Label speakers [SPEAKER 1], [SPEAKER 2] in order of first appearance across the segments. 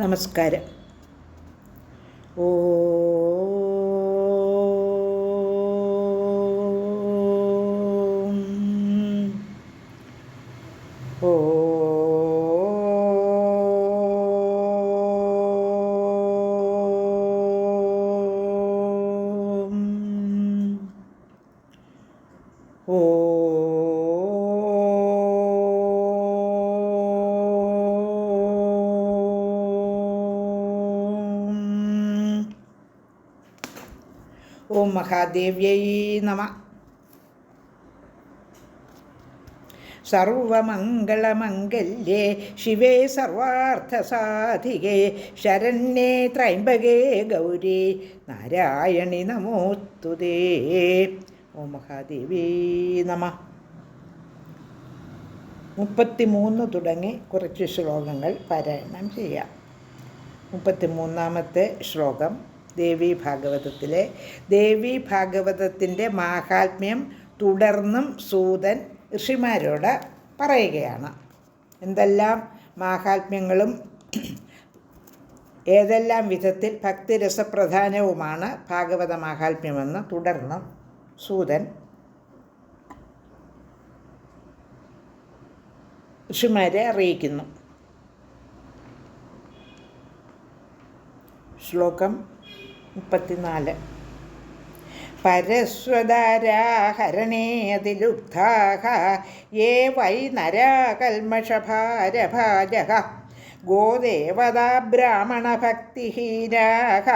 [SPEAKER 1] നമസ്കാരം. ഓ ഓം മഹാദേവ്യൈ നമ. സർവമംഗളമംഗല്യേ ശിവേ സർവാർത്ഥസാധികേ ശരണ്യേ ത്രൈംബകേ ഗൗരി നാരായണി നമോസ്തുതേ ഓം മഹാദേവി നമ. മുപ്പത്തിമൂന്ന് തുടങ്ങി കുറച്ച് ശ്ലോകങ്ങൾ പാരായണം ചെയ്യാം. മുപ്പത്തിമൂന്നാമത്തെ ശ്ലോകം ദേവി ഭാഗവതത്തിലെ. ദേവി ഭാഗവതത്തിന്റെ മാഹാത്മ്യം തുടർന്നും സൂതൻ ഋഷിമാരോട് പറയുകയാണ്. എന്തെല്ലാം മാഹാത്മ്യങ്ങളും ഏതെല്ലാം വിധത്തിൽ ഭക്തിരസപ്രധാനവുമാണ് ഭാഗവത മാഹാത്മ്യമെന്ന് തുടർന്നും സൂതൻ ഋഷിമാരെ അറിയിക്കുന്നു. ശ്ലോകം മുപ്പത്തിനാല്. പരസ്വതാരാഹരണേതിലുബ്ധാഹ യേ വൈ നരാകൽമഷഭാരഭാജക ഗോദേവതാ ബ്രാഹ്മണഭക്തിഹീനാഹ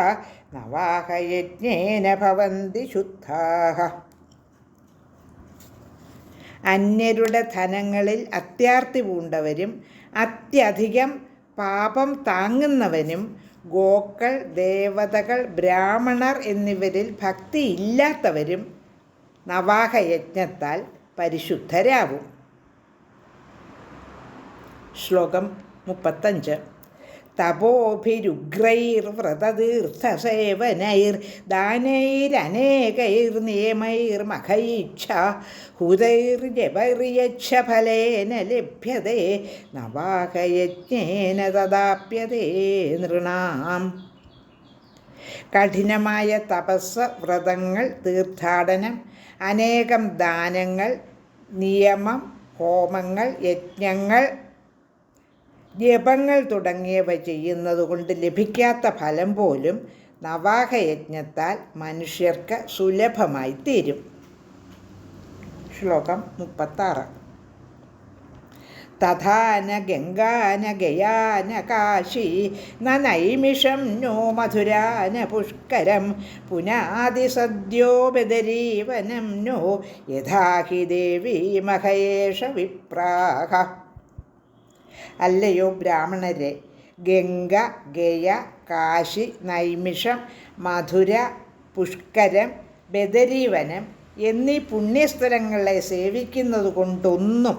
[SPEAKER 1] നവാഹയജ്ഞേന ഭവന്തി ശുദ്ധാഹ. അന്യരുടെ ധനങ്ങളിൽ അത്യാർത്തി പൂണ്ടവരും അത്യധികം പാപം താങ്ങുന്നവനും ഗോക്കൾ ദേവതകൾ ബ്രാഹ്മണർ എന്നിവരിൽ ഭക്തി ഇല്ലാത്തവരും നവാഹയജ്ഞത്താൽ പരിശുദ്ധരാവും. ശ്ലോകം മുപ്പത്തഞ്ച്. തപോഭിരുഗ്രൈർവ്രതതീർത്ഥസേവനൈർ ദാനൈരനേകൈർനിയമൈർമഖൈച്ഛ ഹുതൈർജപൈർയച്ഛ ഫലേന ലഭ്യതേ നവാഹയജ്ഞേന തദാപ്യതേ നൃണാം. കഠിനമായ തപസ് വ്രതങ്ങൾ തീർത്ഥാടനം അനേകം ദാനങ്ങൾ നിയമം ഹോമങ്ങൾ യജ്ഞങ്ങൾ ജപങ്ങൾ തുടങ്ങിയവ ചെയ്യുന്നതുകൊണ്ട് ലഭിക്കാത്ത ഫലം പോലും നവാഹയജ്ഞത്താൽ മനുഷ്യർക്ക് സുലഭമായി തീരും. ശ്ലോകം മുപ്പത്താറ്. തഥാന ഗംഗാന ഗയാന കാശി നൈമിഷം നോ മധുരാന പുഷ്കരം പുനാതിസദ്യോ ബദരീവനം നോ യഥാഹി ദേവി മഹേഷ വിപ്രാഹ. അല്ലയോ ബ്രാഹ്മണരെ? ഗംഗ ഗയ കാശി നൈമിഷം മധുര പുഷ്കരം ബദരീവനം എന്നീ പുണ്യസ്ഥലങ്ങളെ സേവിക്കുന്നത് കൊണ്ടൊന്നും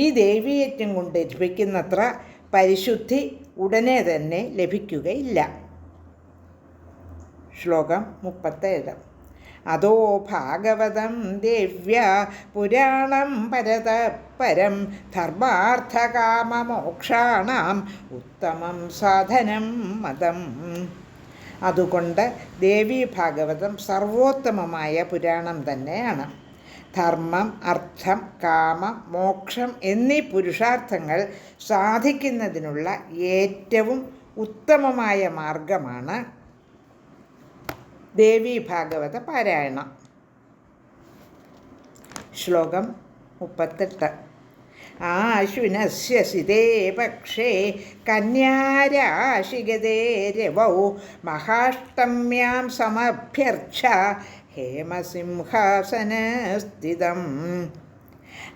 [SPEAKER 1] ഈ ദേവീയജ്ഞം കൊണ്ട് ലഭിക്കുന്നത്ര പരിശുദ്ധി ഉടനെ തന്നെ ലഭിക്കുകയില്ല. ശ്ലോകം മുപ്പത്തേഴ്. അതോ ഭാഗവതം ദിവ്യ പുരാണം പരത പരം ധർമാർത്ഥകാമമോക്ഷാണാം ഉത്തമം സാധനം മതം. അതുകൊണ്ട് ദേവി ഭാഗവതം സർവോത്തമമായ പുരാണം തന്നെയാണ്. ധർമ്മം അർത്ഥം കാമം മോക്ഷം എന്നീ പുരുഷാർത്ഥങ്ങൾ സാധിക്കുന്നതിനുള്ള ഏറ്റവും ഉത്തമമായ മാർഗമാണ് ദേവി ഭാഗവത പാരായണം. ശ്ലോകം മുപ്പത്തെട്ട്. ആശുനസ്യ സിതേ പക്ഷേ കന്യാരാശിഗതേ രവൗ മഹാഷ്ടമ്യാം സമഭ്യർച്ച ഹേമസിംഹാസനസ്ഥിതം.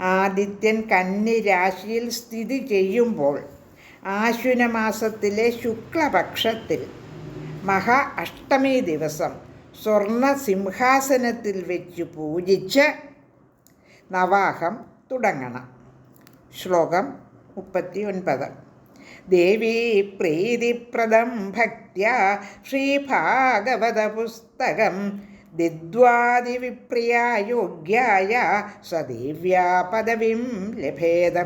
[SPEAKER 1] ആദിത്യൻ കന്നിരാശിയിൽ സ്ഥിതി ചെയ്യുമ്പോൾ ആശ്വിനമാസത്തിലെ ശുക്ലപക്ഷത്തിൽ മഹാ അഷ്ടമി ദിവസം. സ്വർണ സിംഹാസനത്തിൽ വെച്ച് പൂജിച്ച് നവാഹം തുടങ്ങണം. ശ്ലോകം മുപ്പത്തി ഒൻപത് ദേവീ പ്രീതിപ്രദം ഭക്തിയ ശ്രീഭാഗവത പുസ്തകം ദിദ്വാദിവിപ്രിയ യോഗ്യായ സദേവ്യാ പദവിം ലഭേത.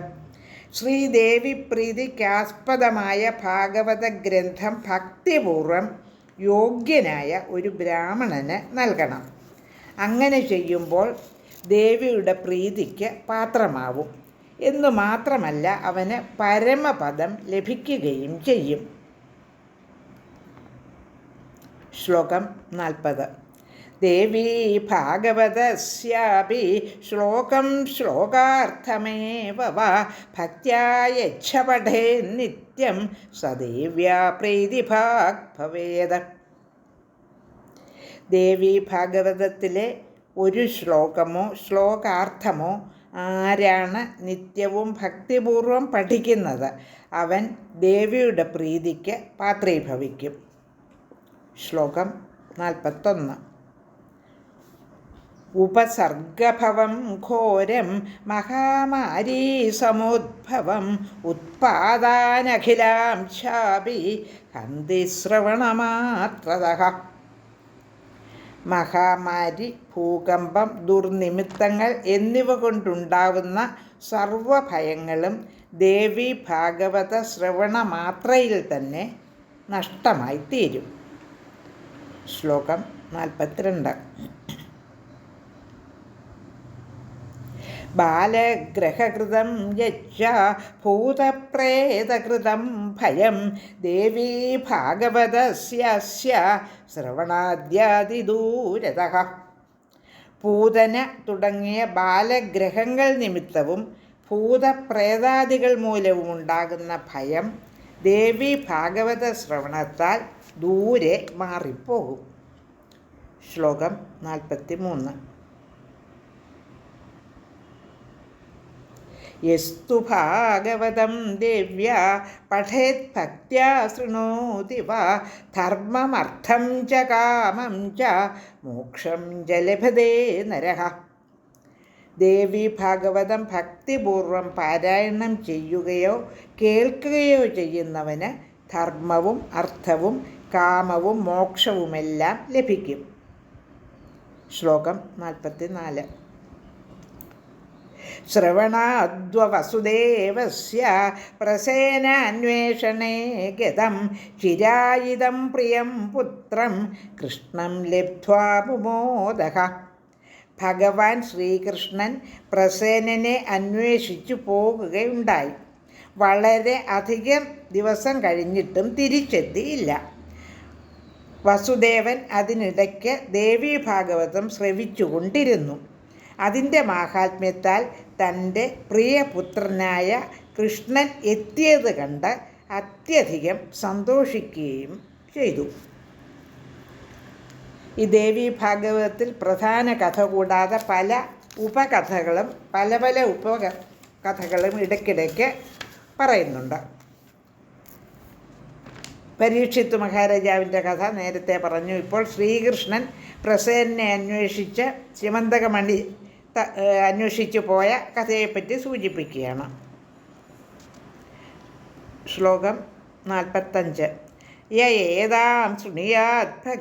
[SPEAKER 1] ശ്രീദേവി പ്രീതിക്കാസ്പദമായ ഭാഗവത ഗ്രന്ഥം ഭക്തിപൂർവം യോഗ്യനായ ഒരു ബ്രാഹ്മണന് നൽകണം. അങ്ങനെ ചെയ്യുമ്പോൾ ദേവിയുടെ പ്രീതിക്ക് പാത്രമാവും. എന്നു മാത്രമല്ല അവന് പരമപദം ലഭിക്കുകയും ചെയ്യും. ശ്ലോകം നാൽപ്പത്. ദേവീ ഭാഗവതസ്യാപി. ശ്ലോകം ശ്ലോകാർത്ഥമേവ വാ. നിത്യം സദേവ്യാ പ്രീതിഭാഗ് ഭവേദ ദേവി ഭാഗവതത്തിലെ ഒരു ശ്ലോകമോ ശ്ലോകാർത്ഥമോ ആരാണ് നിത്യവും ഭക്തിപൂർവം പഠിക്കുന്നത്? അവൻ ദേവിയുടെ പ്രീതിക്ക് പാത്രീഭവിക്കും. ശ്ലോകം നാൽപ്പത്തൊന്ന്. ഉപസർഗഭവം ഘോരം മഹാമാരീ സമുദ്ഭവം ഉത്പാദാനഖിലാം ശാപി ഹന്തിശ്രവണമാത്രത മഹാമാരി ഭൂകമ്പം ദുർനിമിത്തങ്ങൾ എന്നിവ കൊണ്ടുണ്ടാവുന്ന സർവഭയങ്ങളും ദേവി ഭാഗവത ശ്രവണ മാത്രയിൽ തന്നെ നഷ്ടമായി തീരും ശ്ലോകം നാൽപ്പത്തിരണ്ട്. ബാലഗ്രഹകൃതം യക്ഷ ഭൂതപ്രേതകൃതം ഭയം. ദേവീ ഭാഗവതസ്യ ശ്രവണാദ്യാതിദൂരത പൂതന തുടങ്ങിയ ബാലഗ്രഹങ്ങൾ നിമിത്തവും ഭൂതപ്രേതാദികൾ മൂലവും ഉണ്ടാകുന്ന ഭയം ദേവി ഭാഗവത ശ്രവണത്താൽ ദൂരെ മാറിപ്പോകും. ശ്ലോകം നാൽപ്പത്തി മൂന്ന് യസ്തു ഭാഗവതം ദിവ്യ പഠേത് ഭക്ത്യാ ശൃണോതി വാ ച കാമം ച മോക്ഷം ച ലഭതേ നരഹ. ദേവി ഭാഗവതം ഭക്തിപൂർവം പാരായണം ചെയ്യുകയോ കേൾക്കുകയോ ചെയ്യുന്നവന് ധർമ്മവും അർത്ഥവും കാമവും മോക്ഷവുമെല്ലാം ലഭിക്കും. ശ്ലോകം നാൽപ്പത്തി നാല് ശ്രവണാദ്വസുദേവസ്യ പ്രസേനാന്വേഷണേ ഗതം ചിരായിതം പ്രിയം പുത്രം കൃഷ്ണം ലബ്ധ്വാ മുമോദക ഭഗവാൻ ശ്രീകൃഷ്ണൻ പ്രസേനനെ അന്വേഷിച്ചു പോകുകയുണ്ടായി. വളരെ അധികം ദിവസം കഴിഞ്ഞിട്ടും തിരിച്ചെത്തിയില്ല. വസുദേവൻ അതിനിടയ്ക്ക് ദേവീ ഭാഗവതം ശ്രവിച്ചുകൊണ്ടിരുന്നു. അതിന്റെ മാഹാത്മ്യത്താൽ തന്റെ പ്രിയപുത്രനായ കൃഷ്ണൻ എത്തിയത് കണ്ട് അത്യധികം സന്തോഷിക്കുകയും ചെയ്തു. ഈ ദേവി ഭാഗവതത്തിൽ പ്രധാന കഥ കൂടാതെ പല ഉപകഥകളും പല പല ഉപ കഥകളും ഇടയ്ക്കിടയ്ക്ക് പറയുന്നുണ്ട്. പരീക്ഷിത്ത് മഹാരാജാവിന്റെ കഥ നേരത്തെ പറഞ്ഞു. ഇപ്പോൾ ശ്രീകൃഷ്ണൻ പ്രസേനെ അന്വേഷിച്ച് ചിമന്തകമണി അന്വേഷിച്ചു പോയ കഥയെപ്പറ്റി സൂചിപ്പിക്കുകയാണ്. ശ്ലോകം നാൽപ്പത്തഞ്ച്. യേതാം ശൃണിയാത്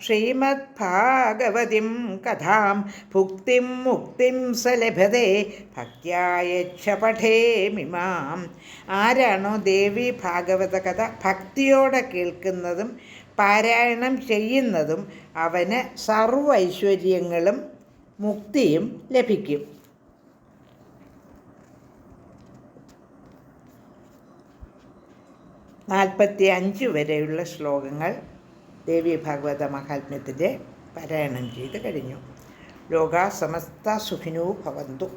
[SPEAKER 1] ശ്രീമദ് ഭാഗവതിം കഥാം ഭുക്തിം മുക്തിം സ ലഭതേ ഭക്തിയായച്ഛ പഠേമിമാം ആരാണോ ദേവി ഭാഗവത കഥ ഭക്തിയോടെ കേൾക്കുന്നതും പാരായണം ചെയ്യുന്നതും അവന് സർവ ഐശ്വര്യങ്ങളും മുക്തിയും ലഭിക്കും. നാൽപ്പത്തി അഞ്ച് വരെയുള്ള ശ്ലോകങ്ങൾ ദേവി ഭാഗവത മഹാത്മ്യത്തിന്റെ പാരായണം ചെയ്ത് കഴിഞ്ഞു. ലോക സമസ്ത സുഖിനോ ഭവന്തു.